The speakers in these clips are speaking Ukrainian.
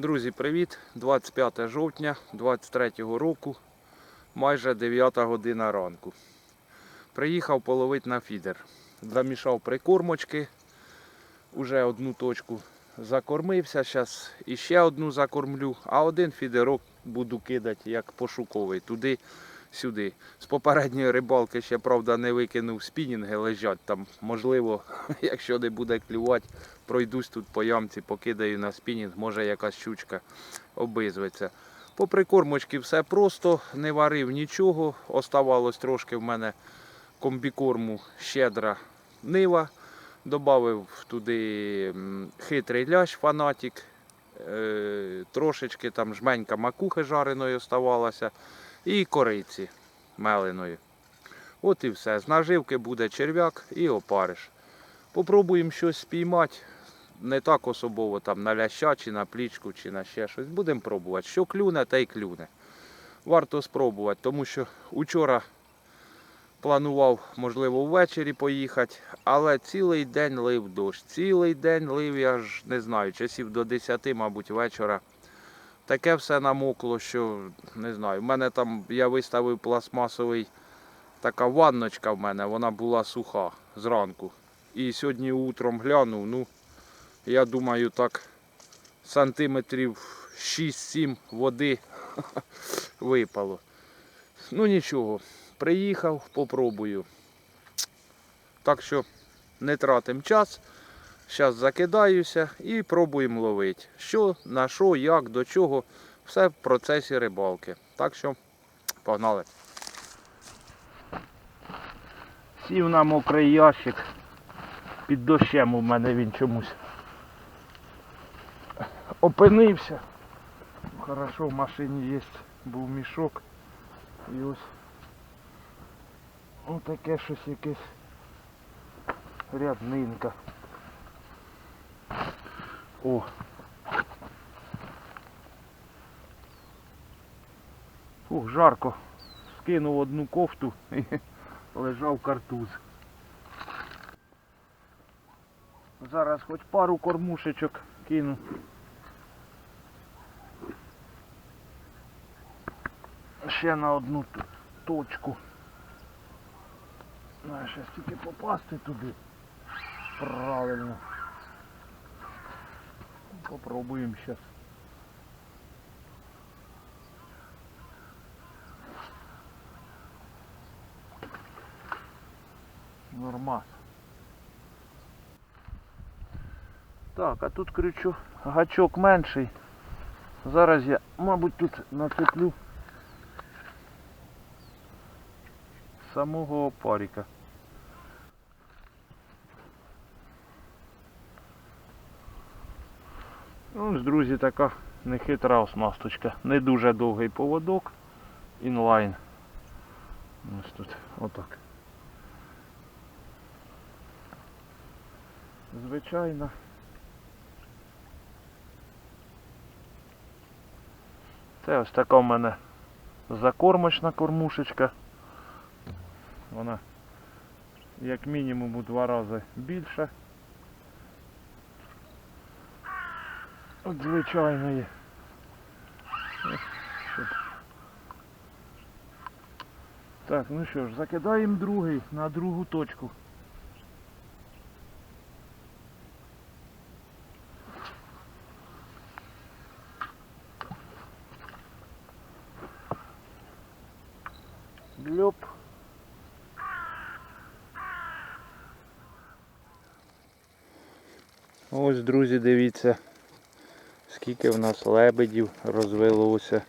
Друзі, привіт! 25 жовтня 23 року, майже 9 година ранку. Приїхав половити на фідер. Замішав прикормочки, уже одну точку закормився, зараз іще одну закормлю, а один фідерок буду кидати як пошуковий туди. Сюди. З попередньої рибалки ще, правда, не викинув спінінги, лежать там. Можливо, якщо не буде клювати, пройдусь тут по ямці, покидаю на спінінг, може якась щучка обизветься. По прикормочці все просто, не варив нічого. Оставалось трошки в мене комбікорму щедра нива. Добавив туди хитрий лящ фанатік, е, трошечки там жменька макухи жареної оставалася і кориці меленої. От і все. З наживки буде черв'як і опариш. Попробуємо щось спіймати. Не так особово там на ляща, чи на плічку, чи на ще щось. Будемо пробувати. Що клюне, те й клюне. Варто спробувати, тому що учора планував, можливо, ввечері поїхати, але цілий день лив дощ. Цілий день лив, я ж не знаю, часів до 10, мабуть, вечора. Таке все намокло, що не знаю. У мене там я виставив пластмасовий така ванночка в мене, вона була суха зранку. І сьогодні утром глянув, ну, я думаю, так сантиметрів 6-7 води випало. Ну нічого, приїхав, попробую. Так що не тратимо час. Зараз закидаюся і пробуємо ловити. Що, на що, як, до чого. Все в процесі рибалки. Так що погнали. Сів на мокрий ящик. Під дощем у мене він чомусь опинився. Хорошо, в машині є, був мішок. І ось отаке щось якесь ряднинка. О. Ух, жарко. Скинув одну кофту і лежав картуз. Зараз хоч пару кормушечок кину. Ще на одну точку. Ще тільки попасти туди. Правильно. Попробуємо сейчас. Нормас. Так, а тут крючу гачок менший. Зараз я, мабуть, тут нацеплю самого опарика. Ну, друзі, така нехитра оснасточка. Не дуже довгий поводок. Інлайн. Ось тут отак. Звичайно. Це ось така в мене закормочна кормушечка. Вона як мінімум у два рази більша. От звичайної. Так, ну що ж, закидаємо другий на другу точку. Льоп. Ось, друзі, дивіться, скільки в нас лебедів розвелося.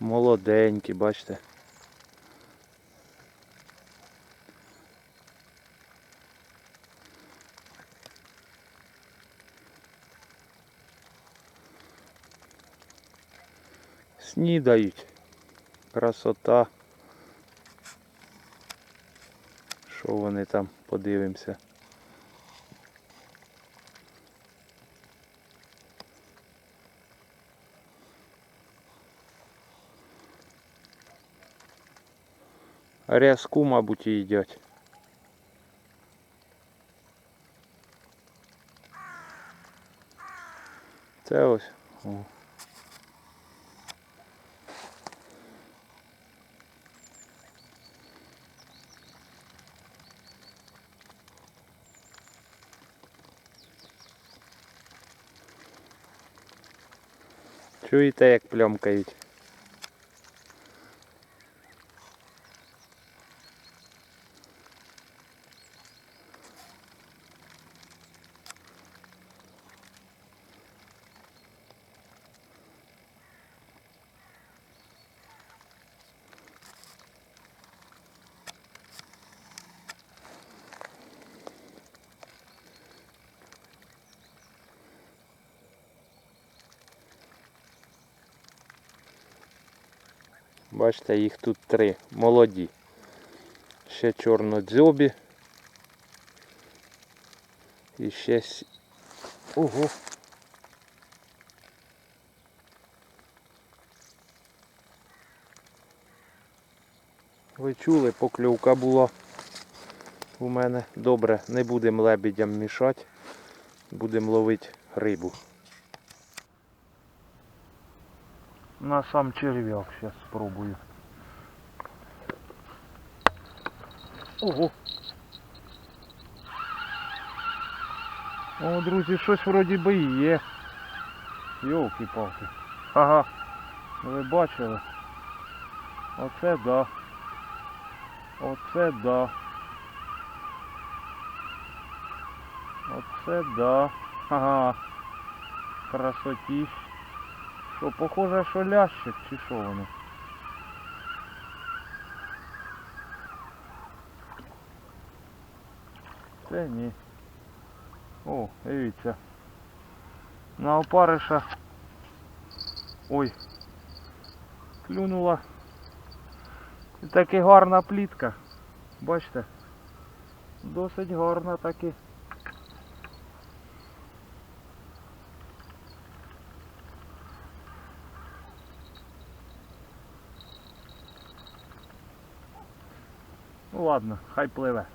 Молоденькі, бачите. снідають. Красота. Що вони там подивимося? Рязку, мабуть, і їдять. Це ось. Чуєте, як плямкають? Бачите, їх тут три. Молоді. Ще чорнодзьобі. І ще. Ого. Ви чули, покльовка була у мене. Добре, не будемо лебедям мішати. Будемо ловити рибу. На сам черв'як зараз спробую. Ого. О, друзі, щось вроді би і є. Йолки-палки. Ага. Ви бачили? Оце да. Оце да. Оце да. Ага. Красотіщ. Що, похоже, що лящик, чи що воно? Це ні. О, дивіться. На опариша. Ой. Клюнула. І таки гарна плітка. Бачите? Досить гарна таки. Ну ладно, хай пливе.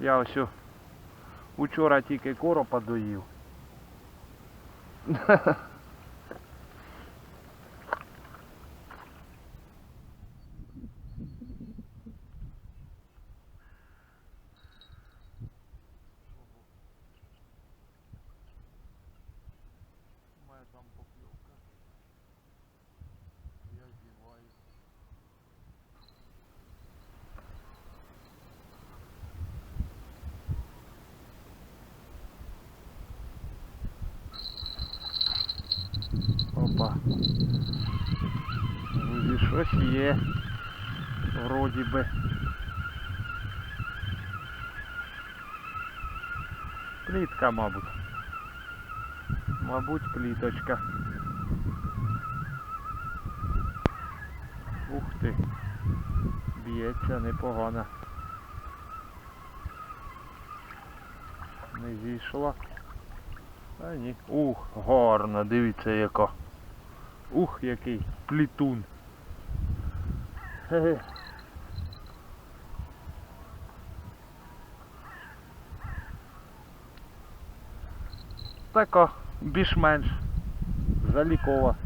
Я ось учора тільки коропа доїв. там покльовка. Я зіваю. Опа. Друзі, щось є. Вроді би. Плітка, мабуть. Мабуть, пліточка. Ух ти. Б'ється непогано. Не зійшла. А ні. Ух, гарно, дивіться яка. Ух, який плітун. Хе-хе. Така, більш-менш залікова.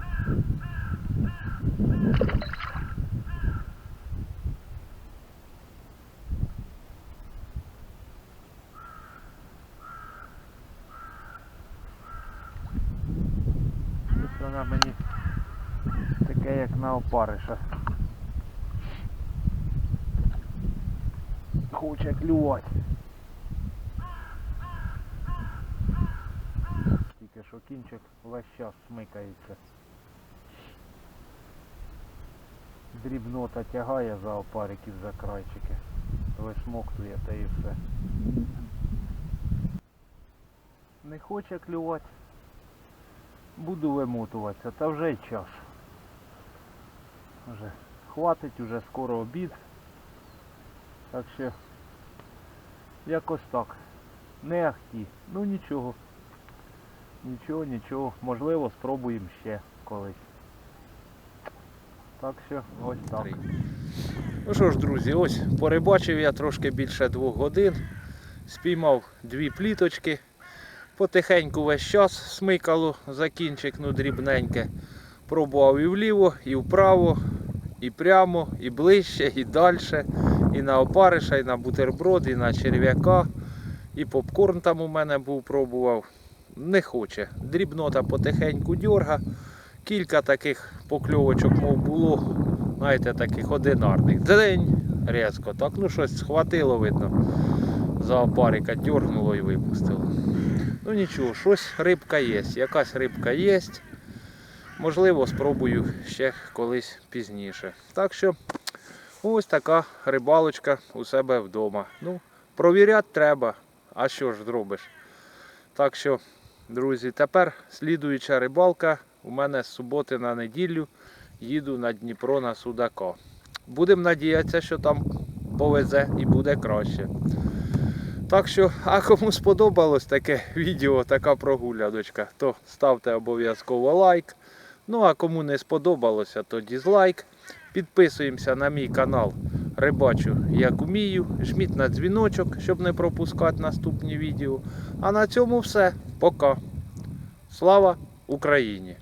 Ось вона мені таке як на опариша. Хоче клювати. Тільки що кінчик весь час смикається. Дрібнота тягає за опариків за крайчики. Висмоктує та і все. Не хоче клювати. Буду вимотуватися, та вже й час. Вже хватить, уже скоро обід. Так що якось так. Не ахті. Ну нічого. Нічого, нічого. Можливо, спробуємо ще колись. Так що ось так. Ну що ж, друзі, ось порибачив я трошки більше двох годин. Спіймав дві пліточки. Потихеньку весь час смикало за кінчик, ну дрібненьке. Пробував і вліво, і вправо, і прямо, і ближче, і далі. І на опариша, і на бутерброд, і на черв'яка. І попкорн там у мене був, пробував. Не хоче. Дрібнота потихеньку дьорга. Кілька таких покльовочок, мов було, знаєте, таких одинарних. День різко. Так, ну щось схватило, видно. За опарика дьоргнуло і випустило. Ну нічого, щось рибка є. Якась рибка є. Можливо, спробую ще колись пізніше. Так що ось така рибалочка у себе вдома. Ну, провіряти треба. А що ж зробиш? Так що, друзі, тепер слідуюча рибалка у мене з суботи на неділю їду на Дніпро на Судака. Будемо надіятися, що там повезе і буде краще. Так що, а кому сподобалось таке відео, така прогуляночка, то ставте обов'язково лайк. Ну а кому не сподобалося, то дізлайк. Підписуємося на мій канал Рибачу як умію. Жміть на дзвіночок, щоб не пропускати наступні відео. А на цьому все. Пока. Слава Україні!